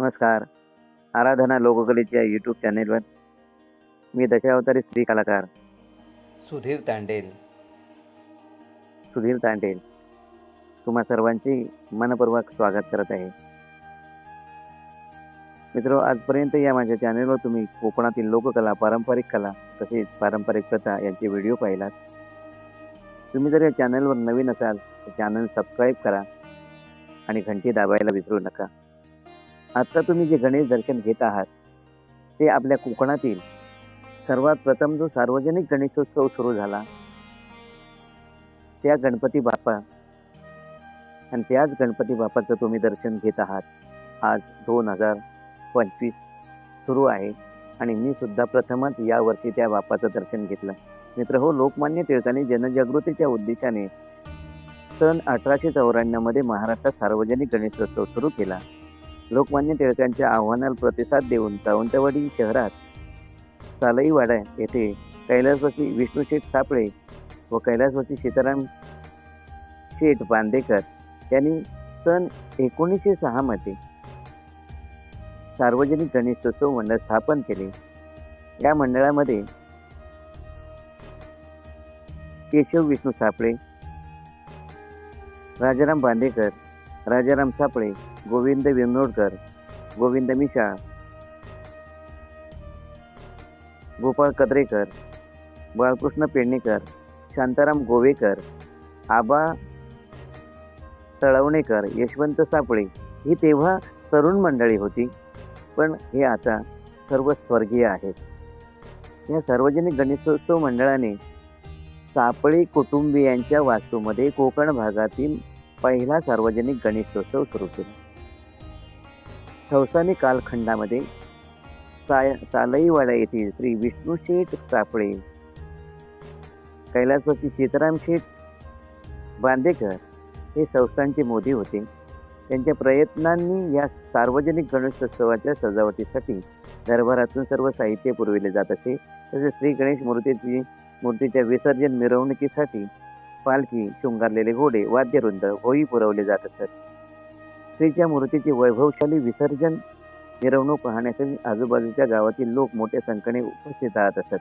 नमस्कार. आराधना लोककलेच्या यूट्यूब चॅनेलवर मी दशावतारी स्त्री कलाकार. सुधीर तांडेल. सुधीर तांडेल. तुम्हा सर्वांचे मनपूर्वक स्वागत करत आहे. मित्र आजपर्यंत या माझ्या चॅनेलवर तुम्ही कोकणातील लोककला पारंपरिक कला तसेच पारंपरिक प्रथा यांचे व्हिडिओ पाहिलात. तुम्ही जर या चॅनलवर नवीन असाल तर चॅनल सबस्क्राईब करा आणि घंटी दाबायला विसरू नका. आता तुम्ही जे गणेश दर्शन घेत आहात ते आपल्या कोकणातील सर्वात प्रथम जो सार्वजनिक गणेशोत्सव सुरू झाला त्या गणपती बाप्पा आणि त्याच गणपती बाप्पाचं तुम्ही दर्शन घेत आहात. आज दोन हजार पंचवीस सुरू आहे आणि मी सुद्धा प्रथमच यावर्षी त्या बाप्पाचं दर्शन घेतलं. मित्र हो लोकमान्य टिळकांनी जनजागृतीच्या उद्देशाने सन अठराशे चौऱ्याण्णवमध्ये महाराष्ट्रात सार्वजनिक गणेशोत्सव सुरू केला. लोकमान्य टिळकांच्या आव्हानाला प्रतिसाद देऊन सावंतवाडी शहरात सालईवाडा येथे कैलासवासी विष्णुशेठ सापळे व कैलासवासी सीताराम शेठ बांदेकर यांनी सन एकोणीसशे सहामध्ये सार्वजनिक गणेशोत्सव मंडळ स्थापन केले. या मंडळामध्ये केशव विष्णू सापळे राजाराम बांदेकर राजाराम सापळे गोविंद विनोडकर गोविंद मिशाळ गोपाळ कद्रेकर बाळकृष्ण पेडणेकर शांताराम गोवेकर आबा तळवणेकर यशवंत सापळे ही तेव्हा तरुण मंडळी होती. पण हे आता सर्व स्वर्गीय आहेत. या सार्वजनिक गणेशोत्सव मंडळाने सापळे कुटुंबियांच्या वास्तूमध्ये कोकण भागातील पहिला सार्वजनिक गणेशोत्सव सुरू केला. संस्थानिक कालखंडामध्ये साय सालईवाडा येथील श्री विष्णू शेठ सापळे कैलासवासी सीताराम शेठ बांदेकर हे संस्थांचे मोदी होते. त्यांच्या प्रयत्नांनी या सार्वजनिक गणेशोत्सवाच्या सजावटीसाठी दरबारातून सर्व साहित्य पुरविले जात असे. तसेच श्री गणेश मूर्तीची मूर्तीच्या विसर्जन मिरवणुकीसाठी पालखी शृंगारलेले घोडे वाद्यवृंद होई पुरवले जात असत श्रीच्या मूर्तीचे वैभवशाली विसर्जन मिरवणूक पाहण्यासाठी आजूबाजूच्या गावातील लोक मोठ्या संख्येने उपस्थित राहत असत.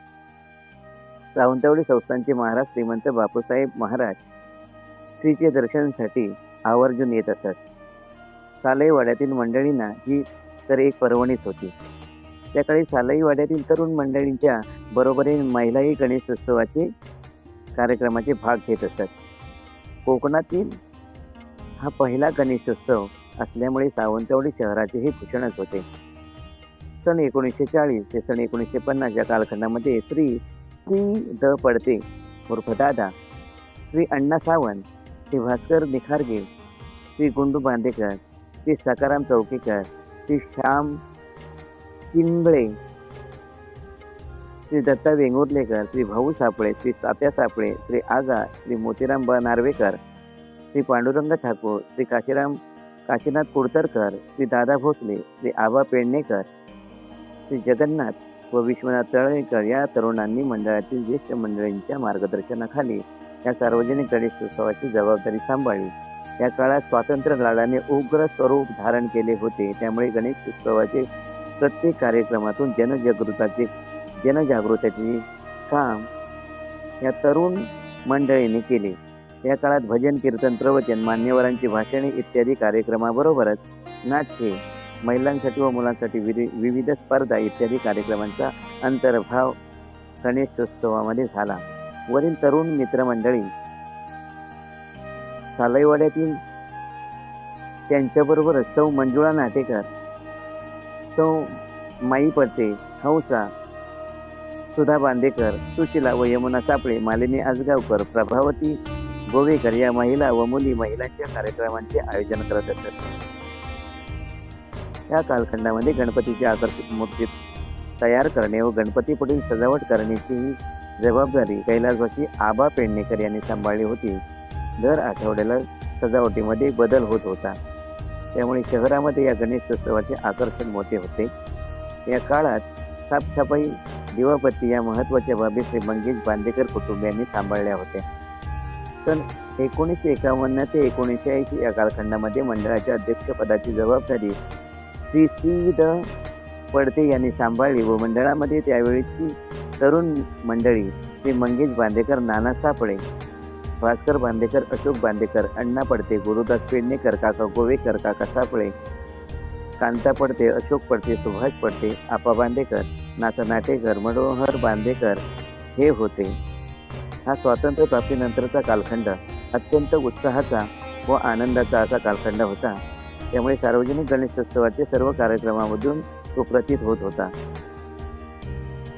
सावंतवाडी संस्थांचे महाराज श्रीमंत बापूसाहेब महाराज स्त्रीचे दर्शनासाठी आवर्जून येत असत. सालईवाड्यातील मंडळींना ही तर एक पर्वणीच होती. त्याकाळी सालईवाड्यातील तरुण मंडळींच्या बरोबरीने महिलाही गणेशोत्सवाचे कार्यक्रमाचे भाग घेत असतात कोकणातील हा पहिला गणेशोत्सव असल्यामुळे सावंतवाडी शहराचे हे भूषणच होते. सन एकोणीसशे चाळीस ते सन एकोणीसशे पन्नास या कालखंडामध्ये श्री श्री द पडते उर्फ दादा श्री अण्णा सावंत श्री भास्कर निखारगे श्री गुंडू बांदेकर श्री सकाराम चौकेकर श्री श्याम किंबळे श्री दत्ता वेंगुर्लेकर श्री भाऊ सापळे श्री तात्या सापळे श्री आगा श्री मोतीराम ब नार्वेकर श्री पांडुरंग ठाकूर श्री काशीराम काशीनाथ कुडतरकर श्री दादा भोसले श्री आबा पेडणेकर श्री जगन्नाथ व विश्वनाथ तळणेकर या तरुणांनी मंडळातील ज्येष्ठ मंडळींच्या मार्गदर्शनाखाली या सार्वजनिक गणेशोत्सवाची जबाबदारी सांभाळली. या काळात स्वातंत्र्य लढ्याने उग्र स्वरूप धारण केले होते. त्यामुळे गणेश उत्सवाचे प्रत्येक कार्यक्रमातून जनजागृताचे जनजागृतीचे काम या तरुण मंडळीने केले. या काळात भजन कीर्तन प्रवचन मान्यवरांची भाषणे इत्यादी कार्यक्रमाबरोबरच नाट्ये महिलांसाठी व मुलांसाठी विधि विविध स्पर्धा इत्यादी कार्यक्रमांचा अंतर्भाव गणेशोत्सवामध्ये झाला. वरील तरुण मित्रमंडळी सालईवाड्यातील त्यांच्याबरोबरच सौ मंजुळा नाटेकर सौ माई पडते हौसा सुधा बांदेकर सुशिला व यमुना सापळे मालिनी आजगावकर प्रभावती गोवेकर या महिला व मुली महिलांच्या कार्यक्रमांचे आयोजन करत असत. या कालखंडामध्ये गणपतीची आकर्षक मूर्ती तयार करणे व गणपतीपुढील सजावट करण्याची ही जबाबदारी कैलासवासी आबा पेडणेकर यांनी सांभाळली होती. दर आठवड्याला सजावटीमध्ये बदल होत होता. त्यामुळे शहरामध्ये या गणेशोत्सवाचे आकर्षण मोठे होते. या काळात साफसफाई दिवापती या महत्त्वाच्या बाबी श्री मंगेश बांदेकर कुटुंबियांनी सांभाळल्या होत्या. सन एकोणीसशे एकावन्न ते एकोणीसशे ऐंशी या कालखंडामध्ये मंडळाच्या अध्यक्षपदाची जबाबदारी श्री सीद पडते यांनी सांभाळली व मंडळामध्ये त्यावेळीची तरुण मंडळी श्री मंगेश बांदेकर नाना सापळे भास्कर बांदेकर अशोक बांदेकर अण्णा पडते गुरुदास पेडणेकर काका गोवेकर काका सापळे कांता पडते अशोक पडते सुभाष पडते आपा बांदेकर नाथा नाटेकर मनोहर बांदेकर हे होते. हा स्वातंत्र्य प्राप्तीनंतरचा कालखंड अत्यंत उत्साहाचा व आनंदाचा असा कालखंड होता. त्यामुळे सार्वजनिक गणेशोत्सवाचे सर्व कार्यक्रमामधून तो प्रतीत होत होता.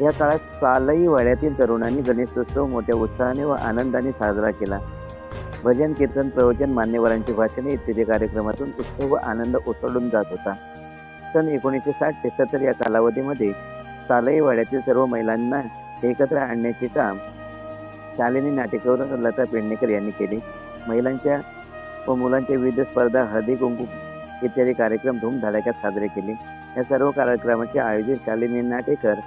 या काळात सालई वाड्यातील तरुणांनी गणेशोत्सव मोठ्या उत्साहाने व आनंदाने साजरा केला. भजन कीर्तन प्रवचन मान्यवरांची भाषणे इत्यादी कार्यक्रमातून उत्सव व आनंद ओसळून जात होता. सन एकोणीसशे साठ ते सत्तर या कालावधीमध्ये सालई वाड्यातील सर्व महिलांना एकत्र आणण्याचे काम शालिनी नाटेकर लता पेडणेकर यांनी केले. महिलांच्या व मुलांच्या विविध स्पर्धा हळदी कुंकू इत्यादी कार्यक्रम धूमधडाक्यात साजरे केले. या सर्व कार्यक्रमाचे आयोजन शालिनी नाटेकर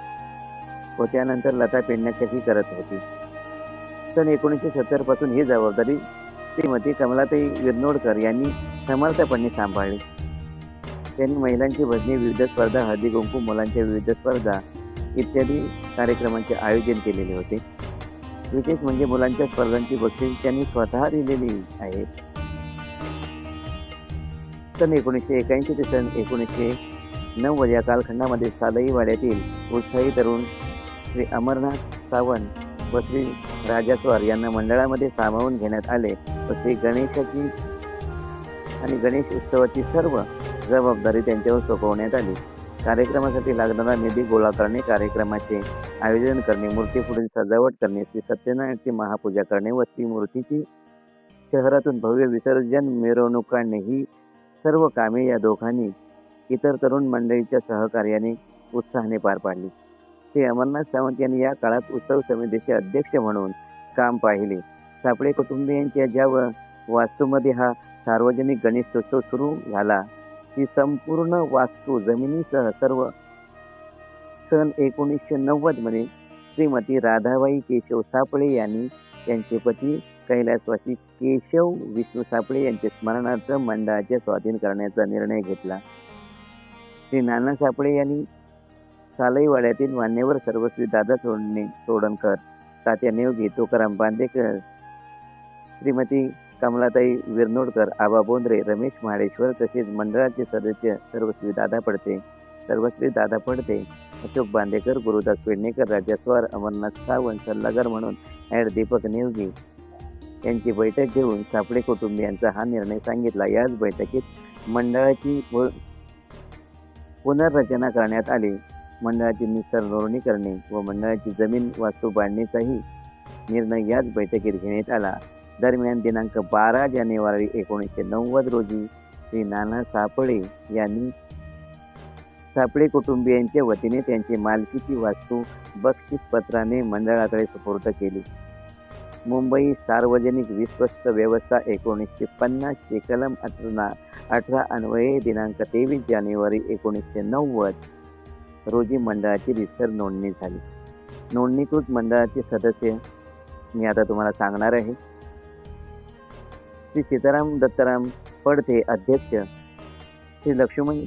व त्यानंतर लता पेडण्याकरही करत होती. सन एकोणीसशे सत्तरपासून ही जबाबदारी श्रीमती कमलाताई विरनोडकर यांनी समर्थपणे सांभाळली. त्यांनी महिलांची भजनी विविध स्पर्धा हळदी कुंकू मुलांच्या विविध स्पर्धा इत्यादी कार्यक्रमांचे आयोजन केलेले होते. विशेष म्हणजे मुलांच्या स्पर्धांची बक्षीस त्यांनी स्वतः दिलेली आहेत सन एकोणीसशे एक्याऐंशी ते सन एकोणीसशे नव्वद या कालखंडामध्ये सालई वाड्यातील उत्साही तरुण श्री अमरनाथ सावंत व श्री राजास्वार यांना मंडळामध्ये सामावून घेण्यात आले व श्री गणेशाची आणि गणेश उत्सवाची सर्व जबाबदारी त्यांच्यावर सोपवण्यात आली. कार्यक्रमासाठी लागणारा निधी गोळा करणे कार्यक्रमाचे आयोजन करणे मूर्ती पुढील सजावट करणे श्री सत्यनारायणची महापूजा करणे व ती मूर्तीची शहरातून भव्य विसर्जन मिरवणूक काढणे ही सर्व कामे या दोघांनी इतर तरुण मंडळीच्या सहकार्याने उत्साहाने पार पाडली. श्री अमरनाथ सावंत यांनी या काळात उत्सव समितीचे अध्यक्ष म्हणून काम पाहिले. सापळे कुटुंबियांच्या ज्या व वास्तूमध्ये हा सार्वजनिक गणेशोत्सव सुरू झाला ती संपूर्ण वास्तू जमिनीसह सर्व. सन एकोणीसशे नव्वदमध्ये श्रीमती राधाबाई केशव सापळे यांनी त्यांचे पती कैलासवासी केशव विष्णू सापळे यांचे स्मरणार्थ मंडळाचे स्वाधीन करण्याचा निर्णय घेतला. श्री नाना सापळे यांनी सालईवाड्यातील मान्यवर सर्वश्री दादा सोडणे सोडणकर तात्या नेवगी तुकाराम बांदेकर श्रीमती कमलाताई विरनोडकर आबा बोंद्रे रमेश महाडेश्वर तसेच मंडळाचे सदस्य सर्वश्री दादा पडते. सर्वश्री दादा पडते. अशोक बांदेकर गुरुदास पेडणेकर राजस्वार अमरनाथ सावंत सल्लागार म्हणून ॲड दीपक नेवगी यांची बैठक घेऊन सापडे कुटुंबियांचा हा निर्णय सांगितला. याच बैठकीत मंडळाची पुनर्रचना करण्यात आली. मंडळाची निस्तर नोंदणी करणे व मंडळाची जमीन वास्तू बांधणीचाही निर्णय याच बैठकीत घेण्यात आला. दरम्यान दिनांक बारा जानेवारी एकोणीसशे नव्वद रोजी श्री नाना सापळे यांनी सापळे कुटुंबियांच्या वतीने त्यांची मालकीची वास्तू बक्षीस पत्राने मंडळाकडे सुपूर्द केली. मुंबई सार्वजनिक विश्वस्त व्यवस्था एकोणीसशे पन्नास चे कलम अठरा अठरा अन्वये दिनांक तेवीस जानेवारी एकोणीसशे नव्वद रोजी मंडळाची रिसर नोंदणी झाली. नोंदणीकृत मंडळाचे सदस्य मी आता तुम्हाला सांगणार आहे. श्री सीताराम दत्ताराम पडते अध्यक्ष. श्री लक्ष्मण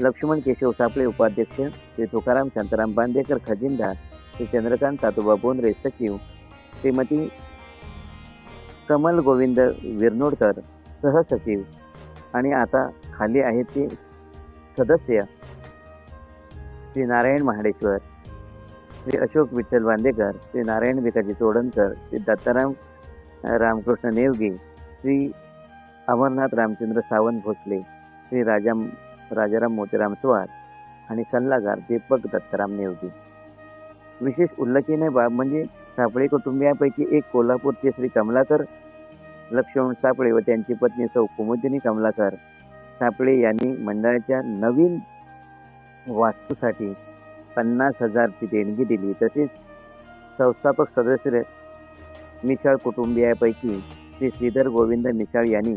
लक्ष्मण केशव सापळे उपाध्यक्ष. श्री तुकाराम शांताराम बांदेकर खजिनदार. श्री चंद्रकांत तातोबा बोंद्रे सचिव. श्रीमती कमल गोविंद विरनोडकर सहसचिव आणि आता खाली आहेत ते सदस्य श्री नारायण महाडेश्वर श्री अशोक विठ्ठल बांदेकर श्री नारायण विकाजी तोडणकर श्री दत्ताराम रामकृष्ण नेवगे श्री अमरनाथ रामचंद्र सावंत भोसले श्री राजा राजाराम मोतीराम स्वार आणि सल्लागार दीपक दत्ताराम नेवगे विशेष उल्लेखनीय बाब म्हणजे सापळे कुटुंबियांपैकी एक कोल्हापूरचे श्री कमलाकर लक्ष्मण सापळे व त्यांची पत्नी सौ कुमुदिनी कमलाकर. सापळे यांनी मंडळाच्या नवीन वास्तूसाठी पन्नास हजारची देणगी दिली. तसेच संस्थापक सदस्य मिसाळ कुटुंबियापैकी श्री श्रीधर गोविंद मिसाळ यांनी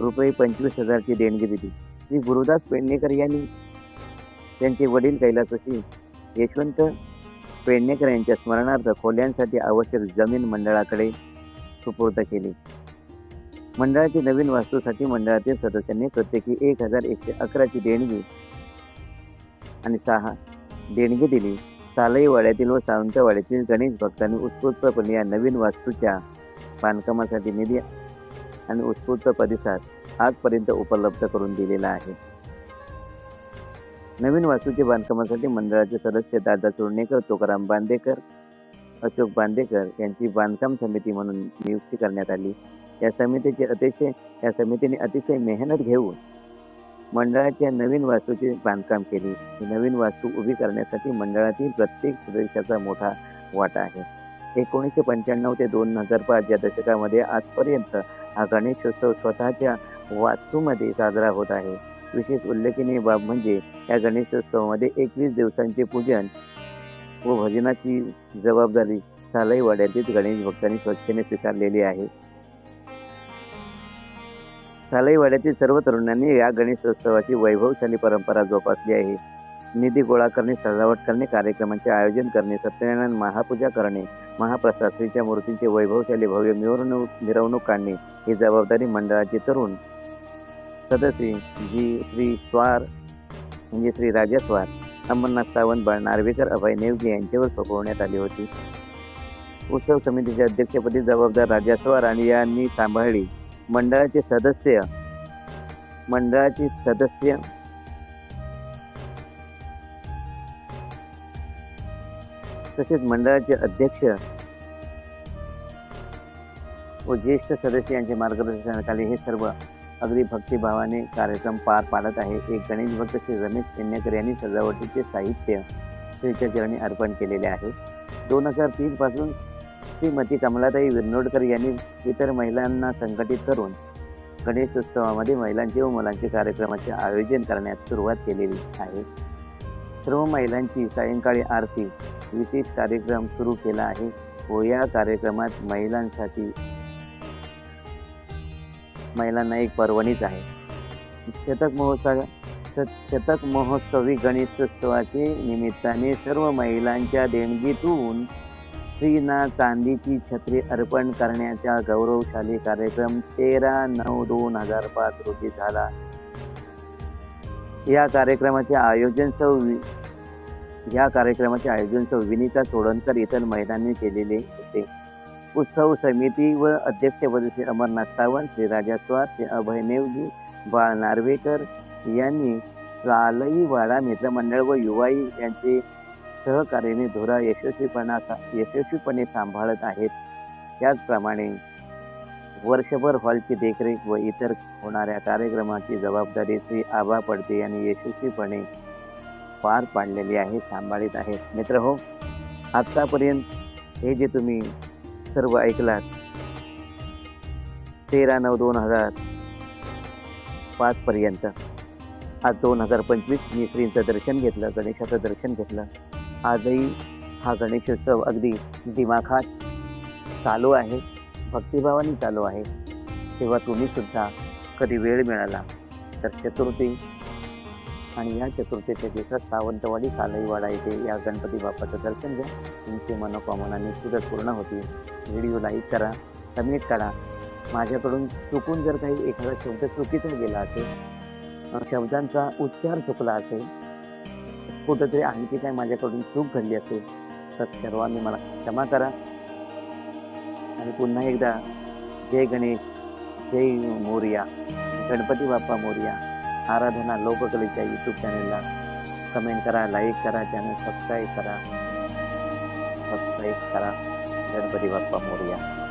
रुपये पंचवीस हजारची देणगी दिली. श्री गुरुदास पेडणेकर यांनी त्यांचे वडील कैलासशी यशवंत पेडणेकर यांच्या स्मरणार्थ खोल्यांसाठी आवश्यक जमीन मंडळाकडे सुपूर्द केली. मंडळाची नवीन वास्तूसाठी मंडळातील सदस्यांनी प्रत्येकी एक हजार एकशे अकराची देणगी आणि सहा देणगी दिली. सालई वाड्यातील व सावंतवाड्यातील गणेश भक्तांनी उत्स्फूर्तपणे या नवीन वास्तूच्या बांधकामासाठी निधी आणि उत्स्फूर्त प्रतिसाद आजपर्यंत उपलब्ध करून दिलेला आहे. नवीन वास्तूच्या बांधकामासाठी मंडळाचे सदस्य दादा चोडणेकर तुकाराम बांदेकर अशोक बांदेकर यांची बांधकाम समिती म्हणून नियुक्ती करण्यात आली. या समितीचे अतिशय या समितीने अतिशय मेहनत घेऊन मंडळाच्या नवीन वास्तूचे बांधकाम केली. ही नवीन वास्तू उभी करण्यासाठी मंडळातील प्रत्येक सदस्याचा मोठा वाटा आहे. एकोणीसशे पंच्याण्णव ते दोन हजार पाच या दशकामध्ये आजपर्यंत हा गणेशोत्सव स्वतःच्या वास्तूमध्ये साजरा होत आहे. विशेष उल्लेखनीय बाब म्हणजे या गणेशोत्सवामध्ये एकवीस दिवसांचे पूजन व भजनाची जबाबदारी सालाई वाड्यातील गणेश भक्तांनी स्वच्छतेने स्वीकारलेली आहे. सालाई वाड्यातील सर्व तरुणांनी या गणेशोत्सवाची वैभवशाली परंपरा जोपासली आहे. निधी गोळा करणे सजावट करणे कार्यक्रमांचे आयोजन करणे सत्यनारायण महापूजा करणे महाप्रसाद श्रीच्या मूर्तींचे वैभवशाली भव्य मिरवणूक मिरवणूक काढणे ही जबाबदारी मंडळाचे तरुण. सदस्य जी श्री स्वार म्हणजे श्री राजस्वार अमरनाथ सावंत बाळ नार्वेकर अभय नेवगे यांच्यावर सोपवण्यात आली होती. उत्सव समितीच्या अध्यक्षपदी जबाबदार राजस्वार आणि यांनी सांभाळली. मंडळाचे सदस्य मंडळाचे सदस्य तसेच मंडळाचे अध्यक्ष व ज्येष्ठ सदस्य यांच्या मार्गदर्शनाखाली हे सर्व अगदी भक्तिभावाने कार्यक्रम पार पाडत आहे. एक गणेश भक्त श्री रमेश पेडणेकर यांनी सजावटीचे साहित्य श्रीच्या चरणी अर्पण केलेले आहे. दोन हजार तीन पासून श्रीमती कमलाताई विरनोडकर यांनी इतर महिलांना संघटित करून गणेशोत्सवामध्ये महिलांचे व मुलांचे कार्यक्रमाचे आयोजन करण्यास सुरुवात केलेली आहे. सर्व महिलांची सायंकाळी आरती विशेष कार्यक्रम सुरू केला आहे. व या कार्यक्रमात महिलांसाठी महिलांना एक पर्वणीच आहे. शतक महोत्सव शतक महोत्सवी गणेशोत्सवाचे निमित्ताने सर्व महिलांच्या देणगीतून श्रीना चांदीची छत्री अर्पण करण्याचा गौरवशाली कार्यक्रम तेरा नऊ दोन हजार पाच रोजी झाला. या कार्यक्रमाचे आयोजन सौ या कार्यक्रमाचे आयोजन सौ विनीता सोडणकर इतर महिलांनी केलेले होते. उत्सव समिती व अध्यक्षपदी श्री अमरनाथ सावंत श्री राजा स्वार श्री अभय नेवजी बाळ नार्वेकर यांनी सालई वाडा मित्रमंडळ व युवाई यांचे सहकार्याने धोरा यशस्वीपणा यशस्वीपणे सांभाळत आहेत. त्याचप्रमाणे वर्षभर हॉलची देखरेख व इतर होणाऱ्या कार्यक्रमाची जबाबदारी श्री आबा पडते यांनी यशस्वीपणे पार पाडलेली आहे सांभाळीत आहेत मित्र हो आत्तापर्यंत हे जे तुम्ही सर्व ऐकलात तेरा नऊ दोन हजार पाचपर्यंत आज दोन हजार पंचवीस मी श्रींचं दर्शन घेतलं गणेशाचं दर्शन घेतलं. आजही हा गणेशोत्सव अगदी दिमाखात चालू आहे भक्तिभावाने चालू आहे. तेव्हा तुम्ही सुद्धा कधी वेळ मिळाला तर चतुर्थी आणि या चतुर्थीच्या दिवसात सावंतवाडी सालईवाडा येथे या गणपती बाप्पाचं दर्शन घ्या. तुमची मनोकामना निश्चितच पूर्ण होती व्हिडिओ लाईक करा कमेंट करा. माझ्याकडून चुकून जर काही एखादा शब्द चुकीचा गेला असेल शब्दांचा उच्चार चुकला असेल कुठंतरी आणखी काय माझ्याकडून चूक घडली असेल तर सर्वांनी मला क्षमा करा. आणि पुन्हा एकदा जय गणेश जय मोर्या गणपती बाप्पा मोर्या. आराधना लोककलेच्या यूट्यूब चॅनलला कमेंट करा लाईक करा चॅनल सबस्क्राईब करा. सबस्क्राईब करा. गणपती बाप्पा मोरिया.